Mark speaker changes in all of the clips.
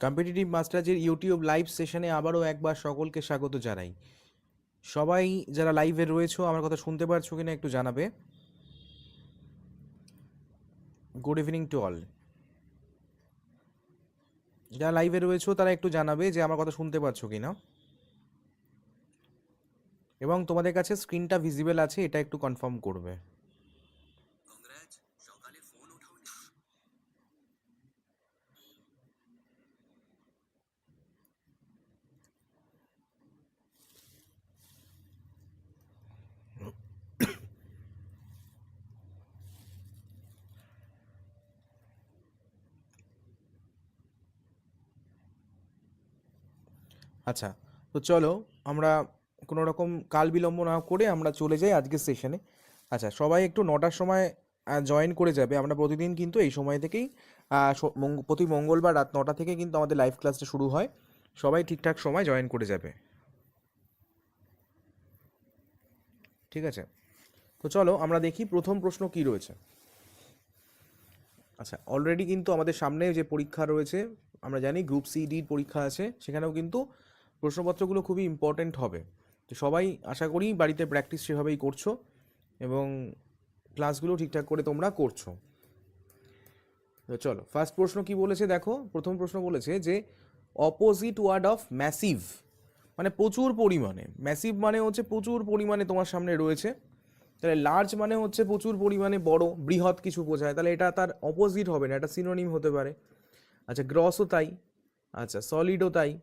Speaker 1: Competitive মাস্টার্সের YouTube live সেশনে আবারও একবার সকলকে স্বাগত জানাই। সবাই যারা লাইভে রয়েছো, আমার কথা শুনতে পারছ কিনা একটু জানাবে। গুড ইভিনিং টু অল যারা লাইভে রয়েছো, তারা একটু জানাবে যে আমার কথা শুনতে পাচ্ছ কিনা। এবং তোমাদের কাছে স্ক্রিনটা ভিজিবল আছে, এটা একটু কনফার্ম করবে। আচ্ছা তো চলো আমরা কোনো রকম কাল বিলম্ব না করে আমরা চলে যাই আজকের সেশনে আচ্ছা সবাই একটু নটার সময় জয়েন করে যাবে। আমরা প্রতিদিন কিন্তু এই সময় থেকেই প্রতি মঙ্গলবার রাত নটা থেকে কিন্তু আমাদের লাইভ ক্লাসটা শুরু হয়। সবাই ঠিকঠাক সময় জয়েন করে যাবে। ঠিক আছে? তো চলো আমরা দেখি প্রথম প্রশ্ন কি রয়েছে। আচ্ছা অলরেডি কিন্তু আমাদের সামনে যে পরীক্ষা রয়েছে, আমরা জানি গ্রুপ সি ডির পরীক্ষা আছে। সেখানেও কিন্তু প্রশ্নপত্রগুলো খুবই ইম্পর্ট্যান্ট হবে। তো সবাই আশা করি বাড়িতে প্র্যাকটিস সেভাবেই করছ এবং ক্লাসগুলো ঠিকঠাক করে তোমরা করছ। তো চলো ফার্স্ট প্রশ্ন কি বলেছে দেখো? প্রথম প্রশ্ন বলেছে যে অপোজিট ওয়ার্ড অফ ম্যাসিভ মানে প্রচুর পরিমাণে। ম্যাসিভ মানে হচ্ছে প্রচুর পরিমাণে তোমার সামনে রয়েছে। তাহলে লার্জ মানে হচ্ছে প্রচুর পরিমাণে বড়, বৃহৎ কিছু বোঝায়। তাহলে এটা তার অপোজিট হবে না, এটা সিনোনিম হতে পারে। আচ্ছা গ্রসও তাই। আচ্ছা সলিডও তাই।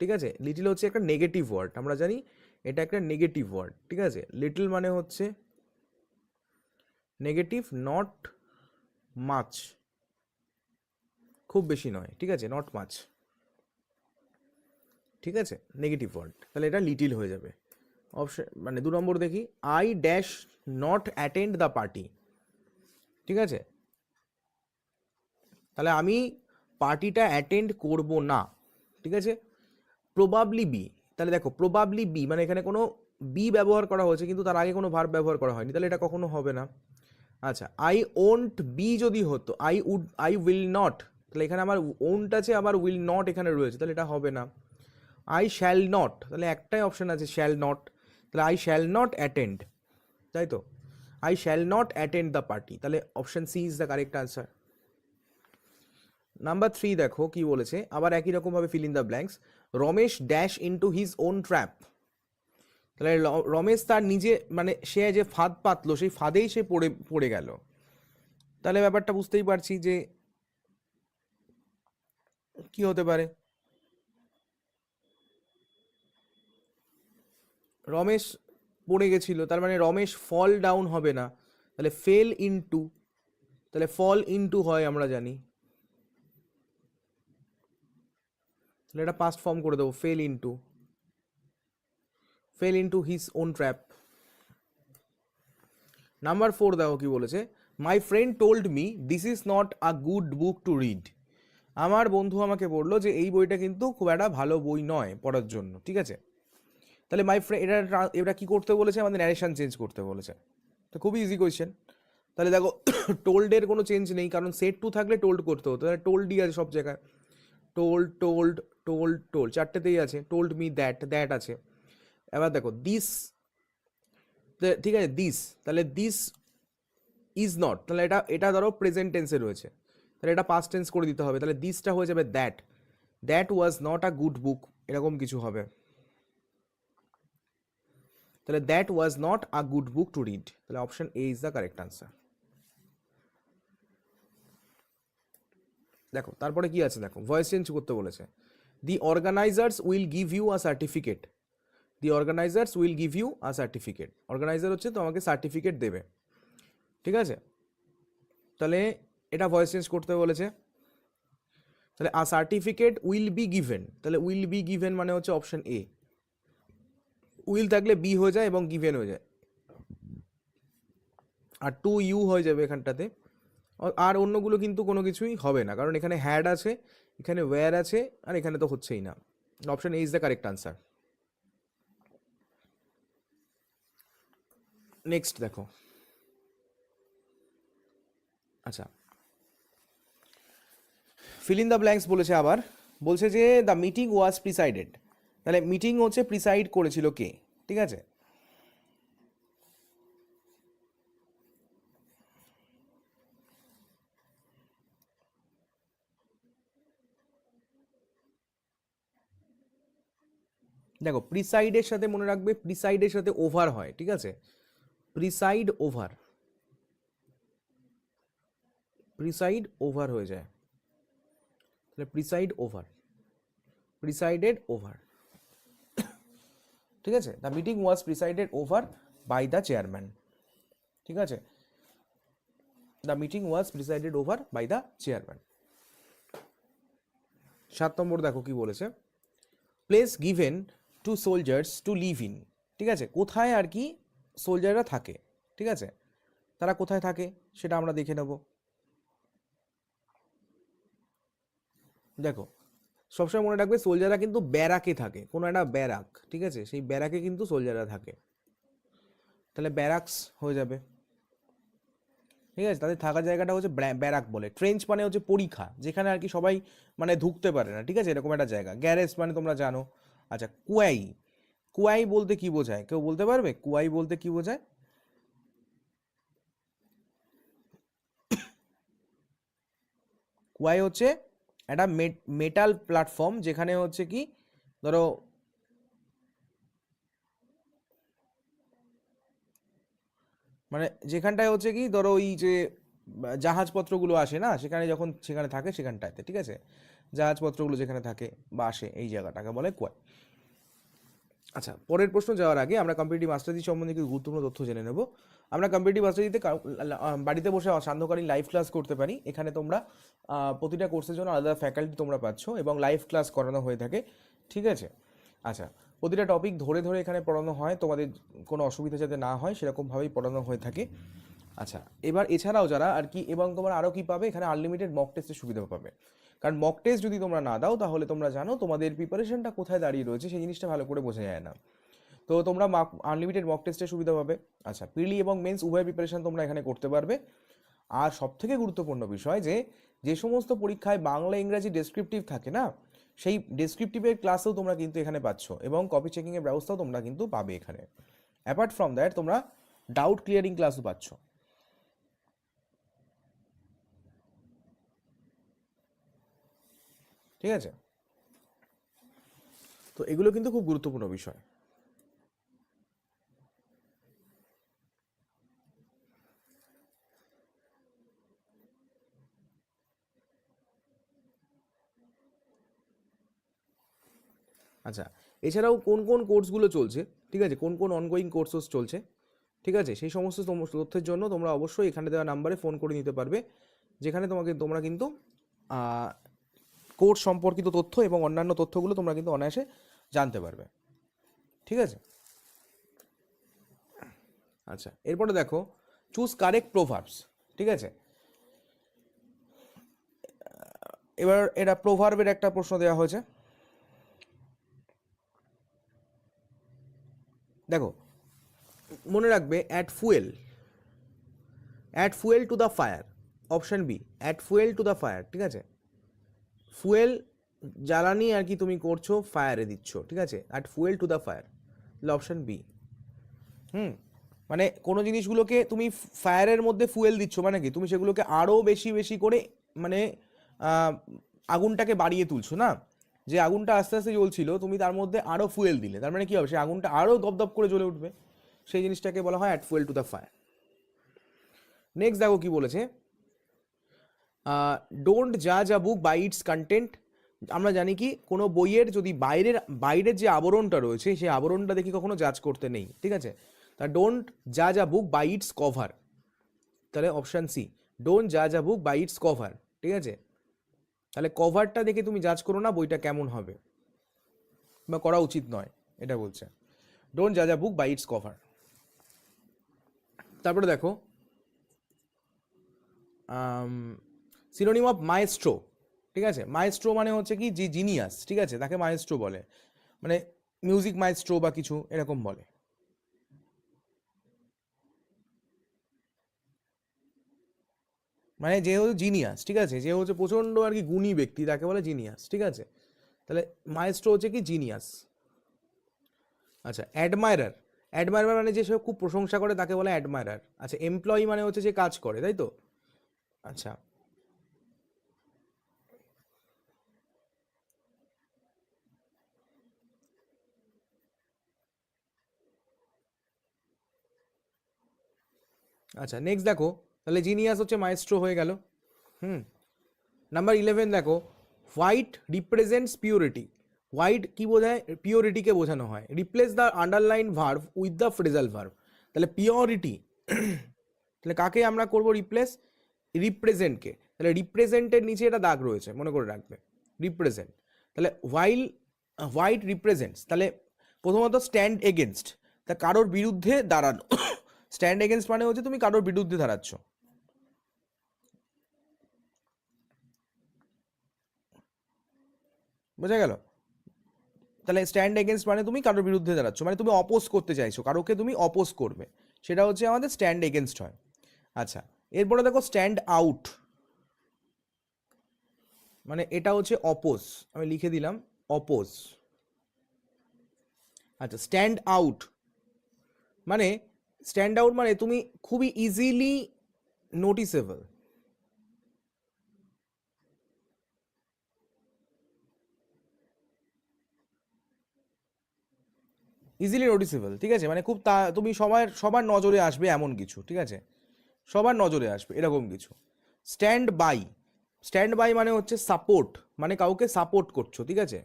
Speaker 1: ঠিক আছে? লিটিল হচ্ছে একটা নেগেটিভ ওয়ার্ড আমরা জানি এটা একটা নেগেটিভ ওয়ার্ড ঠিক আছে? লিটল মানে হচ্ছে নেগেটিভ নট মাছ খুব বেশি নয়, ঠিক আছে? নট মাছ ঠিক আছে? নেগেটিভ ওয়ার্ড তাহলে এটা লিটিল হয়ে যাবে। অপশন মানে দু নম্বর দেখি I dash not attend the party ঠিক আছে? তাহলে আমি পার্টিটা অ্যাটেন্ড করব না, ঠিক আছে? প্রবাবলি বি তাহলে দেখো প্রবাবলি বি মানে এখানে কোনো বি ব্যবহার করা হয়েছে, কিন্তু তার আগে কোনো ভার্ব ব্যবহার করা হয়নি, তাহলে এটা কখনো হবে না। আচ্ছা আই ওন্ট বি যদি হতো I would I will not তাহলে এখানে আমার ওন্ট আছে, আবার উইল নট এখানে রয়েছে, তাহলে এটা হবে না। আই শ্যাল নট তাহলে একটাই অপশান আছে শ্যাল নট তাহলে আই শ্যাল নট অ্যাটেন্ড তাই তো? I shall not attend the party তাহলে option C is the correct answer number three দেখো, কি বলেছে? আবার একই রকমভাবে fill in the blanks Ramesh dash into his own trap তাহলে রমেশ তার নিজে মানে সে যে ফাঁদ পাতলো, সেই ফাঁদেই সে পড়ে পড়ে গেল। তাহলে ব্যাপারটা বুঝতেই পারছি যে কি হতে পারে। রমেশ পড়ে গেছিল, তার মানে রমেশ ফল ডাউন হবে না। তাহলে ফেল ইনটু তাহলে ফল ইনটু হয় আমরা জানি। তাহলে এটা পাস্ট ফর্ম করে দেবো fell into fell into his own trap number four দেখো কি বলেছে my friend told me this is not a good book to read আমার বন্ধু আমাকে বলল যে, এই বইটা কিন্তু খুব একটা ভালো বই নয় পড়ার জন্য। ঠিক আছে? তাহলে মাই ফ্রেন্ড এটা এটা কি করতে বলেছে? আমাদের ন্যারেশন চেঞ্জ করতে বলেছে। তো খুবই ইজি কোয়েশ্চেন তাহলে দেখো টোল্ডের কোনো চেঞ্জ নেই, কারণ সেট টু থাকলে টোল্ড করতে হতো। তাহলে টোল্ডই আছে সব জায়গায়। টোল্ড টোল্ড টোল্ড টোল চারটেতেই আছে টোল্ড মি দ্যাট দ্যাট আছে। এবার দেখো দিস ঠিক আছে দিস তাহলে দিস ইজ নট তাহলে এটা এটা ধরো প্রেজেন্ট টেন্সে রয়েছে। তাহলে এটা পাস্ট টেন্স করে দিতে হবে, তাহলে দিসটা হয়ে যাবে that that was not a good book এরকম কিছু হবে। তাহলে that was not a good book to read তাহলে option A is the correct answer দেখো, তারপরে কি আছে, দেখো ভয়েস চেঞ্জ করতে বলেছে। The organisers will give you a certificate the organisers will give you a certificate organiser হচ্ছে তোমাকে সার্টিফিকেট দেবে। ঠিক আছে? তাহলে এটা ভয়েস চেঞ্জ করতে বলেছে। তাহলে a certificate will be given তাহলে উইল বি গিভেন মানে হচ্ছে অপশন এ উইল থাকলে বি হয়ে যায় এবং গিভেন হয়ে যায়। আর টু ইউ হয়ে যাবে এখানটাতে। আর অন্যগুলো কিন্তু কোনো কিছুই হবে না। কারণ এখানে হ্যাড আছে। এখানে ওয়্যার আছে আর এখানে তো হচ্ছেই না। Option A is the correct answer next দেখো। আচ্ছা। ফিল ইন দ্য ব্ল্যাঙ্কস বলেছে আবার। বলছে যে দ্য মিটিং ওয়াজ প্রিসাইডেড তাহলে মিটিং হচ্ছে প্রিসাইড করেছিল কে? ঠিক আছে? দেখো প্রিসাইডের সাথে মনে রাখবে প্রিসাইডের সাথে ওভার হয়, ঠিক আছে? প্রিসাইড ওভার প্রিসাইড ওভার হয়ে যায়। তাহলে প্রিসাইড ওভার প্রিসাইডেড ওভার ঠিক আছে? The meeting was presided over by the chairman ঠিক আছে? The meeting was presided over by the chairman সাত নম্বর দেখো কি বলেছে। Place given to soldiers to live in ঠিক আছে? কোথায় আর কি সোলজাররা থাকে, ঠিক আছে? তারা কোথায় থাকে সেটা আমরা দেখে নেব। দেখো, সবসময় মনে রাখবে সোলজাররা কিন্তু ব্যারাকে থাকে, কোনো একটা ব্যারাক, ঠিক আছে? সেই ব্যারাকে কিন্তু সোলজাররা থাকে। তাহলে ব্যারাকস হয়ে যাবে। ঠিক আছে? তাদের থাকার জায়গাটা হচ্ছে ব্যারাক বলে। ট্রেঞ্চ মানে হচ্ছে পরীক্ষা, যেখানে আর কি সবাই মানে ঢুকতে পারে না, ঠিক আছে? এরকম একটা জায়গা। গ্যারেজ মানে তোমরা জানো। আচ্ছা কুয়াই। কুয়াই বলতে কি বোঝায়? কেউ বলতে পারবে? কুয়াই বলতে কি বোঝায়? কুয়াই হচ্ছে একটা মেটাল প্ল্যাটফর্ম যেখানে হচ্ছে কি, ধরো মানে যেখানটায় হচ্ছে কি, ধরো ওই যে জাহাজপত্রগুলো আসে না, সেখানে যখন, সেখানে থাকে সেখানটাতে, ঠিক আছে? জাহাজপত্রগুলো যেখানে থাকে বা আসে, এই জায়গাটাকে বলে কুয়াই আচ্ছা পরের প্রশ্ন যাওয়ার আগে আমরা কম্পিটিটিভ মাস্টারজি সম্বন্ধে কিছু গুরুত্বপূর্ণ তথ্য জেনে নেব। আমরা কম্পিটিটিভ মাস্টারজিতে বাড়িতে বসে সান্ধ্যকালীন লাইভ ক্লাস করতে পারি। এখানে তোমরা প্রতিটা কোর্সের জন্য আলাদা ফ্যাকাল্টি তোমরা পাচ্ছ এবং লাইভ ক্লাস করানো হয়ে থাকে, ঠিক আছে? আচ্ছা প্রতিটা টপিক ধরে ধরে এখানে পড়ানো হয়, তোমাদের কোনো অসুবিধা যাতে না হয় সেরকমভাবেই পড়ানো হয়ে থাকে। আচ্ছা এবার এছাড়াও যারা আর কি, এবং তোমরা আরও কী পাবে, এখানে আনলিমিটেড মক টেস্টের সুবিধা পাবে। কারণ মক টেস্ট যদি তোমরা না দাও, তাহলে তোমরা জানো তোমাদের প্রিপারেশনটা কোথায় দাঁড়িয়ে রয়েছে, সেই জিনিসটা ভালো করে বোঝা যায় না। তো তোমরা আনলিমিটেড মক টেস্টের সুবিধা পাবে। আচ্ছা প্রিলি এবং মেন্স উভয় প্রিপারেশন তোমরা এখানে করতে পারবে। আর সবথেকে গুরুত্বপূর্ণ বিষয় যে যে সমস্ত পরীক্ষায় বাংলা, ইংরাজি ডেসক্রিপটিভ থাকে না, সেই ডেসক্রিপটিভের ক্লাসেও তোমরা কিন্তু এখানে পাচ্ছ এবং কপি চেকিংয়ের ব্যবস্থাও তোমরা কিন্তু পাবে এখানে। অ্যাপার্ট ফ্রম দ্যাট তোমরা ডাউট ক্লিয়ারিং ক্লাসও পাচ্ছ। ঠিক আছে? তো এগুলো কিন্তু খুব গুরুত্বপূর্ণ বিষয়। আচ্ছা এছাড়াও কোন কোন কোর্সগুলো চলছে, ঠিক আছে? কোন কোন অনগোয়িং কোর্সেস চলছে, ঠিক আছে? সেই সমস্ত তথ্যের জন্য তোমরা অবশ্যই এখানে দেওয়া নাম্বারে ফোন করে নিতে পারবে, যেখানে তোমাকে, তোমরা কিন্তু কোর্স সম্পর্কিত তথ্য এবং অন্যান্য তথ্যগুলো তোমরা কিন্তু অনায়াসে জানতে পারবে। ঠিক আছে? আচ্ছা এরপরে দেখো চুজ কারেক্ট প্রোভার্বস ঠিক আছে? এবার এটা প্রোভার্বের একটা প্রশ্ন দেওয়া হয়েছে। দেখো, মনে রাখবে at fuel at fuel to the fire option B at fuel to the fire ঠিক আছে? ফুয়েল জ্বালানি আর কি তুমি করছ ফায়ারে দিচ্ছ, ঠিক আছে? At fuel to the fire option B hmm মানে কোনো জিনিসগুলোকে তুমি ফায়ারের মধ্যে ফুয়েল দিচ্ছ মানে কি? তুমি সেগুলোকে আরও বেশি বেশি করে মানে আগুনটাকে বাড়িয়ে তুলছো, না? যে আগুনটা আস্তে আস্তে জ্বলছিল, তুমি তার মধ্যে আরও ফুয়েল দিলে। তার মানে কী হবে? সেই আগুনটা আরও দপদপ করে জ্বলে উঠবে। সেই জিনিসটাকে বলা হয় at fuel to the fire next দেখো কি বলেছে। ডোন্ট জাজ a book by its content আমরা জানি কি, কোনো বইয়ের যদি বাইরের বাইরের যে আবরণটা রয়েছে, সেই আবরণটা দেখি কখনো জাজ করতে নেই, ঠিক আছে? তা ডোন্ট জাজ a book by its cover তাহলে অপশান সি ডোন্ট জাজ a book by its cover ঠিক আছে? তাহলে কভারটা দেখে তুমি জাজ করো না বইটা কেমন হবে, বা করা উচিত নয়, এটা বলছে। ডোন্ট জাজ a book by its cover তারপরে দেখো সিনোনিম অফ মায়েস্ট্রো ঠিক আছে? মায়েস্ট্রো মানে হচ্ছে কি? যে জিনিয়াস ঠিক আছে? তাকে মায়েস্ট্রো বলে। মানে মিউজিক মায়েস্ট্রো বা কিছু এরকম বলে। মানে যে হচ্ছে জিনিয়াস ঠিক আছে? যে হচ্ছে প্রচণ্ড আর কি গুণী ব্যক্তি, তাকে বলে জিনিয়াস ঠিক আছে? তাহলে মায়েস্ট্রো হচ্ছে কি? জিনিয়াস আচ্ছা অ্যাডমায়ারার অ্যাডমায়ারার মানে যে সে খুব প্রশংসা করে, তাকে বলে অ্যাডমায়ারার আচ্ছা এমপ্লয়ি মানে হচ্ছে যে কাজ করে, তাই তো? আচ্ছা আচ্ছা নেক্সট দেখো, তাহলে জিনিয়াস হচ্ছে মাইস্ট্রো হয়ে গেল। হুম নাম্বার ইলেভেন দেখো হোয়াইট রিপ্রেজেন্টস পিওরিটি হোয়াইট কি বোঝায়? পিওরিটিকে বোঝানো হয়। Replace the underline verb with the phrasal verb তাহলে পিওরিটি তাহলে কাকে আমরা করব রিপ্লেস রিপ্রেজেন্টকে তাহলে রিপ্রেজেন্টের নিচে এটা দাগ রয়েছে, মনে করে রাখবে। রিপ্রেজেন্ট তাহলে হোয়াইল হোয়াইট রিপ্রেজেন্টস তাহলে প্রথমত স্ট্যান্ড এগেনস্ট তা কারোর বিরুদ্ধে দাঁড়ানো। স্ট্যান্ড এগেনস্ট মানে হচ্ছে তুমি কারোর বিরুদ্ধে দাঁড়াচ্ছ। বোঝা গেল? তাহলে স্ট্যান্ড এগেনস্ট মানে তুমি কারোর বিরুদ্ধে দাঁড়াচ্ছ মানে তুমি অপোজ করতে চাইছো, কারোকে তুমি অপোজ করবে। সেটা হচ্ছে আমাদের স্ট্যান্ড এগেনস্ট হয়। আচ্ছা এরপরে দেখো স্ট্যান্ড আউট মানে এটা হচ্ছে অপোজ আমি লিখে দিলাম অপোজ আচ্ছা স্ট্যান্ড আউট মানে স্ট্যান্ড আউট মানে তুমি খুবই ইজিলি নোটিসেবল ইজিলি নোটিসেবল ঠিক আছে? মানে খুব তা, তুমি সবার সবার নজরে আসবে এমন কিছু, ঠিক আছে? সবার নজরে আসবে এরকম কিছু। স্ট্যান্ড বাই স্ট্যান্ড বাই মানে হচ্ছে সাপোর্ট মানে কাউকে সাপোর্ট করছ, ঠিক আছে?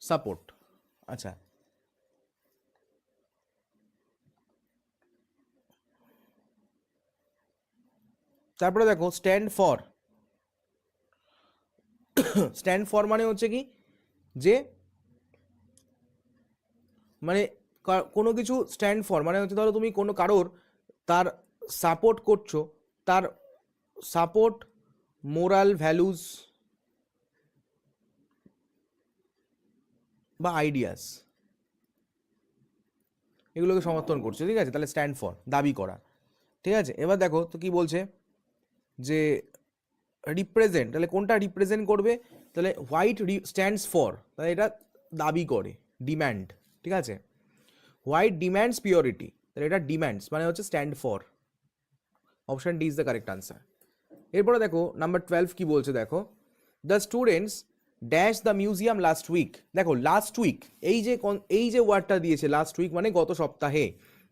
Speaker 1: সাপোর্ট আচ্ছা। তারপরে দেখো স্ট্যান্ড ফর স্ট্যান্ড ফর মানে হচ্ছে কি? যে মানে কোনো কিছু স্ট্যান্ড ফর মানে হচ্ছে ধরো তুমি কোনো কারোর তার সাপোর্ট করছ, তার সাপোর্ট মোরাল ভ্যালুস বা আইডিয়াস এগুলোকে সমর্থন করছে, ঠিক আছে? তাহলে স্ট্যান্ড ফর দাবি করা। ঠিক আছে? এবার দেখো, তো কি বলছে? যে রিপ্রেজেন্ট তাহলে কোনটা রিপ্রেজেন্ট করবে? তাহলে হোয়াইট স্ট্যান্ডস ফর তাহলে এটা দাবি করে ডিম্যান্ড ঠিক আছে? হোয়াইট ডিম্যান্ডস পিওরিটি তাহলে এটা ডিম্যান্ডস মানে হচ্ছে stand for option D is the correct answer এরপরে দেখো নাম্বার টুয়েলভ কি বলছে দেখো? The students dash the museum last week দেখো লাস্ট উইক এই যে এই যে ওয়ার্ডটা দিয়েছে লাস্ট উইক মানে গত সপ্তাহে,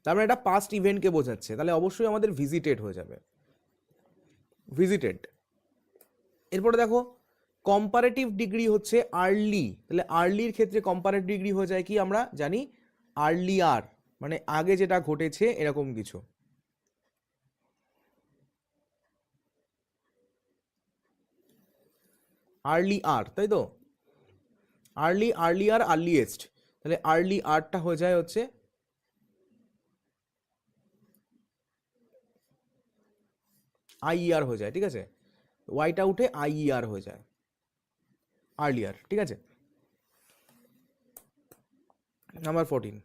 Speaker 1: তার মানে এটা পাস্ট ইভেন্টকে বোঝাচ্ছে। তাহলে অবশ্যই আমাদের ভিজিটেড হয়ে যাবে। ভিজিটেড এরপরে দেখো কম্পারেটিভ ডিগ্রি হচ্ছে আর্লি তাহলে আর্লির ক্ষেত্রে কম্পারেটিভ ডিগ্রি হয়ে যায় কি আমরা? জানি আর্লিয়ার মানে আগে যেটা ঘটেছে, এরকম কিছু। আর্লি আর তাই তো? আর্লি আর্লিয়ার আর্লিয়েস্ট তাহলে আর্লি আরটা হয়ে যায় হচ্ছে আইইআর হয়ে যায়, ঠিক আছে? ওয়াইটা উঠে আইইআর হয়ে যায়। আর্লিয়ার ঠিক আছে? নাম্বার ফোরটিন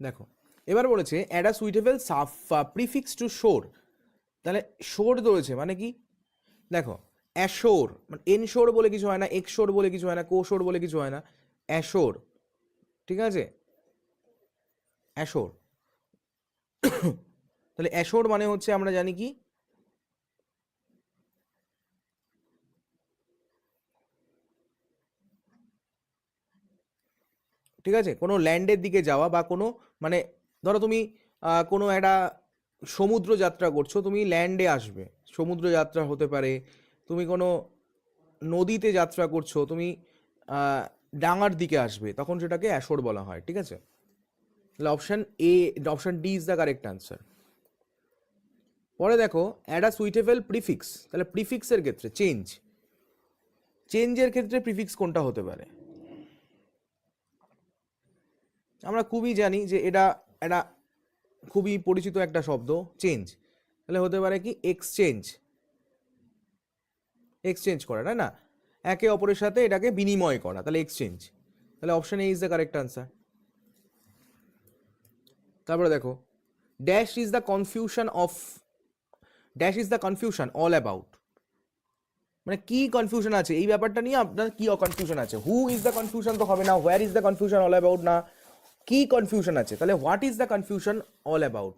Speaker 1: দেখো। এবার বলেছে অ্যাডা সুইটেবল সাফ প্রিফিক্স টু শোর তাহলে শোর রয়েছে মানে কি? দেখো অ্যাশোর মানে এনশোর বলে কিছু হয় না, এক্সোর বলে কিছু হয় না, কোশোর বলে কিছু হয় না, অ্যাশোর, ঠিক আছে? অ্যাশোর। তাহলে অ্যাশোর মানে হচ্ছে আমরা জানি কি? ঠিক আছে? কোনো ল্যান্ডের দিকে যাওয়া বা কোনো মানে ধরো তুমি কোনো একটা সমুদ্র যাত্রা করছ, তুমি ল্যান্ডে আসবে। সমুদ্র যাত্রা হতে পারে তুমি কোনো নদীতে যাত্রা করছ, তুমি ডাঙার দিকে আসবে, তখন সেটাকে অ্যাশোর বলা হয়, ঠিক আছে? তাহলে option A option D is the correct answer পরে দেখো অ্যাডা সুইটেবল প্রিফিক্স তাহলে প্রিফিক্সের ক্ষেত্রে চেঞ্জ চেঞ্জের ক্ষেত্রে প্রিফিক্স কোনটা হতে পারে? আমরা খুবই জানি যে এটা একটা খুবই পরিচিত একটা শব্দ চেঞ্জ তাহলে হতে পারে কি এক্সচেঞ্জ এক্সচেঞ্জ করা, তাই না? একে অপরের সাথে এটাকে বিনিময় করা, তাহলে এক্সচেঞ্জ তাহলে option A is the correct answer তারপরে দেখো dash is the confusion of dash is the confusion all about মানে কি কনফিউশন আছে? এই ব্যাপারটা নিয়ে আপনার কি কনফিউশন আছে? হু ইজ দ্য কনফিউশন তো হবে না where is the confusion all about না? কি কনফিউশন আছে? তাহলে what is the confusion all about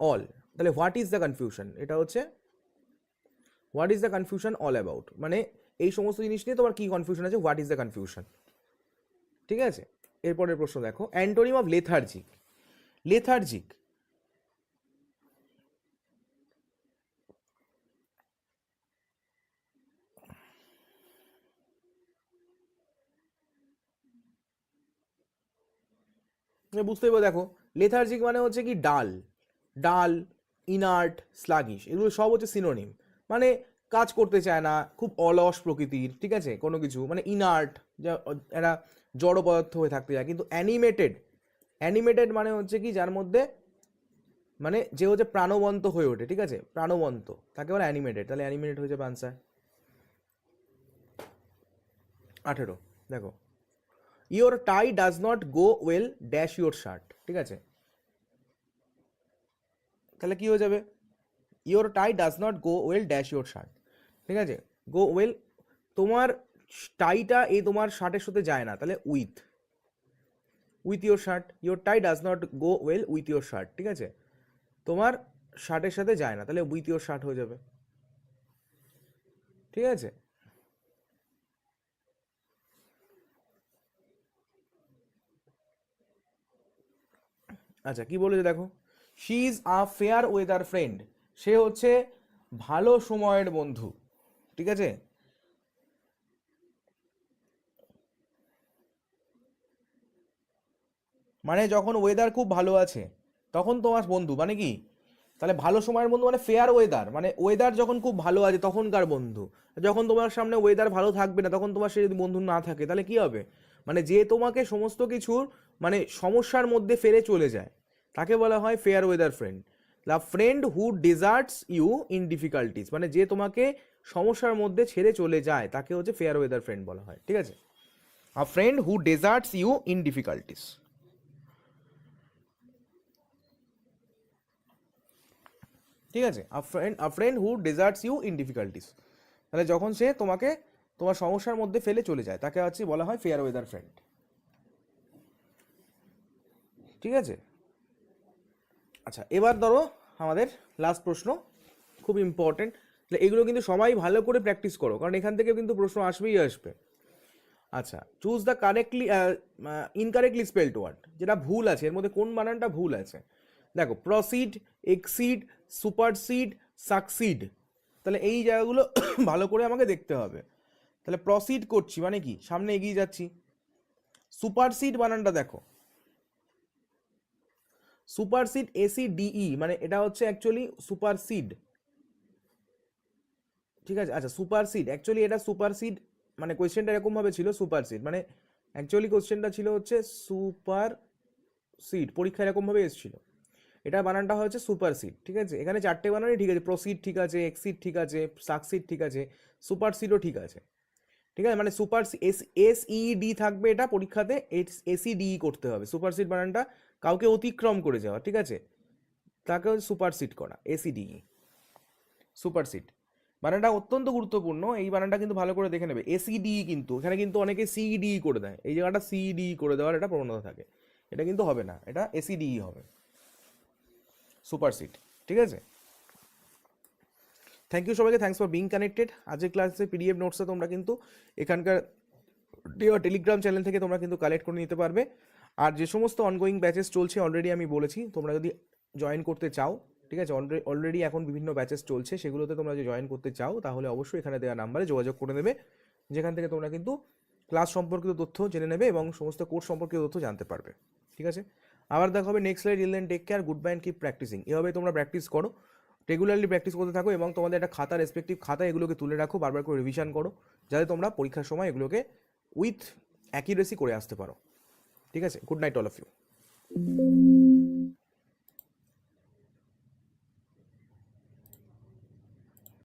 Speaker 1: all তাহলে হোয়াট ইজ দ্য কনফিউশন এটা হচ্ছে what is the confusion all about মানে এই সমস্ত জিনিস নিয়ে তোমার কি কনফিউশন আছে? হোয়াট ইজ দ্য কনফিউশন ঠিক আছে? এরপরের প্রশ্ন দেখো। অ্যান্টোনিম অফ লেথার্জিক লেথার্জিক বুঝতেই পারো, দেখো লেথার্জিক মানে হচ্ছে কি? ডাল। ডাল ইনার্ট স্লাগিশ এগুলো সব হচ্ছে সিনোনিম মানে কাজ করতে চায় না, খুব অলস প্রকৃতির, ঠিক আছে? কোনো কিছু মানে ইনার্ট যা এরা জড় পদার্থ হয়ে থাকতে চায়। কিন্তু অ্যানিমেটেড অ্যানিমেটেড মানে হচ্ছে কি? যার মধ্যে মানে যে হচ্ছে প্রাণবন্ত হয়ে ওঠে, ঠিক আছে? প্রাণবন্ত, তাকে বলে অ্যানিমেটেড তাহলে অ্যানিমেটেড হয়ে যাবে আনসার আঠেরো, দেখো। Your tie does not go well dash your shirt ঠিক আছে? তাহলে কি হয়ে যাবে? Your tie does not go well dash your shirt ঠিক আছে? গো ওয়েল তোমার টাইটা এই তোমার শার্টের সাথে যায় না। তাহলে with with your shirt your tie does not go well with your shirt ঠিক আছে? তোমার শার্টের সাথে যায় না, তাহলে উইথ ইওর শার্ট হয়ে যাবে। ঠিক আছে? আচ্ছা কি বলেছে দেখো? She is a fair weather friend সে হচ্ছে ভালো সময়ের বন্ধু, ঠিক আছে? মানে যখন ওয়েদার খুব ভালো আছে, তখন তোমার বন্ধু মানে কি? তাহলে ভালো সময়ের বন্ধু মানে ফেয়ার ওয়েদার মানে ওয়েদার যখন খুব ভালো আছে, তখনকার বন্ধু। যখন তোমার সামনে ওয়েদার ভালো থাকবে না, তখন তোমার সে যদি বন্ধু না থাকে, তাহলে কি হবে? মানে যে তোমাকে সমস্ত কিছুর মানে সমস্যার মধ্যে ফেলে চলে যায়, তাকে বলা হয় fair weather friend the friend who deserts you in difficulties মানে যে তোমাকে সমস্যার মধ্যে ছেড়ে চলে যায়, তাকে হচ্ছে ফেয়ার ওয়েদার ফ্রেন্ড বলা হয়, ঠিক আছে? A friend who deserts you in difficulties ঠিক আছে? A friend a friend who deserts you in difficulties তাহলে যখন সে তোমাকে, তোমার সমস্যার মধ্যে ফেলে চলে যায়, তাকে হচ্ছে বলা হয় ফেয়ার ওয়েদার ফ্রেন্ড ঠিক আছে? আচ্ছা এবার ধরো আমাদের লাস্ট প্রশ্ন, খুব ইম্পর্টেন্ট এগুলো কিন্তু সবাই ভালো করে প্র্যাকটিস করো, কারণ এখান থেকে কিন্তু প্রশ্ন আসবেই আসবে। আচ্ছা choose the correctly incorrectly spelled word যেটা ভুল আছে, এর মধ্যে কোন বানানটা ভুল আছে। দেখো প্রসিড এক্সিড সুপারসিড সাকসিড তাহলে এই জায়গাগুলো ভালো করে আমাকে দেখতে হবে। তাহলে প্রসিড করছি মানে কি? সামনে এগিয়ে যাচ্ছি। সুপারসিড বানানটা দেখো। সুপারসিড এসি ডিই মানে এটা হচ্ছে অ্যাকচুয়ালি সুপারসিড। ঠিক আছে? আচ্ছা সুপারসিড অ্যাকচুয়ালি এটা সুপারসিড মানে কোয়েশ্চেনটা এরকমভাবে ছিল, সুপারসিড মানে অ্যাকচুয়ালি কোয়েশ্চেনটা ছিল হচ্ছে সুপার সিড পরীক্ষা এরকমভাবে এসেছিল। এটা বানানটা হচ্ছে সুপার সিড ঠিক আছে? এখানে চারটে বানানই ঠিক আছে, প্রসিড ঠিক আছে, এক্সিড ঠিক আছে, সাকসিড ঠিক আছে সুপার সিডও ঠিক আছে। ঠিক আছে? মানে সুপার এস এস ডি থাকবে এটা পরীক্ষাতে, এসি ডি করতে হবে। সুপার সিড বানানটা কাউকে অতিক্রম করে যাওয়া, ঠিক আছে? তাকে সুপার সিট করা এসি ডি সুপার সিট বানানটা অত্যন্ত গুরুত্বপূর্ণ, এই বানানটা কিন্তু ভালো করে দেখে নেবে। এসিডি কিন্তু, এখানে কিন্তু অনেকে সিডি করে দেয়। এই জায়গাটা সিডি করে দেওয়ার এটা প্রবণতা থাকে। এটা কিন্তু হবে না, এটা এসিডি হবে। সুপার সিট ঠিক আছে? থ্যাংক ইউ সবাইকে থ্যাংকস ফর বিং কানেক্টেড আজকের ক্লাসে পিডিএফ নোটসে তোমরা কিন্তু এখানকার টেলিগ্রাম চ্যানেল থেকে তোমরা কিন্তু কালেক্ট করে নিতে পারবে। আর যে সমস্ত অনগোয়িং ব্যাচেস চলছে অলরেডি আমি বলেছি, তোমরা যদি জয়েন করতে চাও, ঠিক আছে অলরেডি এখন বিভিন্ন ব্যাচেস চলছে, সেগুলোতে তোমরা যদি জয়েন করতে চাও, তাহলে অবশ্যই এখানে দেওয়া নাম্বারে যোগাযোগ করে নেবে। যেখান থেকে তোমরা কিন্তু ক্লাস সম্পর্কিত তথ্য জেনে নেবে এবং সমস্ত কোর্স সম্পর্কিত তথ্য জানতে পারবে, ঠিক আছে? আবার দেখা হবে next light I'll take care good bye and keep practising এভাবে তোমরা প্র্যাকটিস করো রেগুলারলি প্র্যাকটিস করতে থাকো এবং তোমাদের একটা খাতা রেসপেক্টিভ খাতা এগুলোকে তুলে রাখো, বারবার করে রিভিশন করো, যাতে তোমরা পরীক্ষার সময় এগুলোকে উইথ অ্যাকিউরেসি করে আসতে পারো। ঠিক আছে good night all of you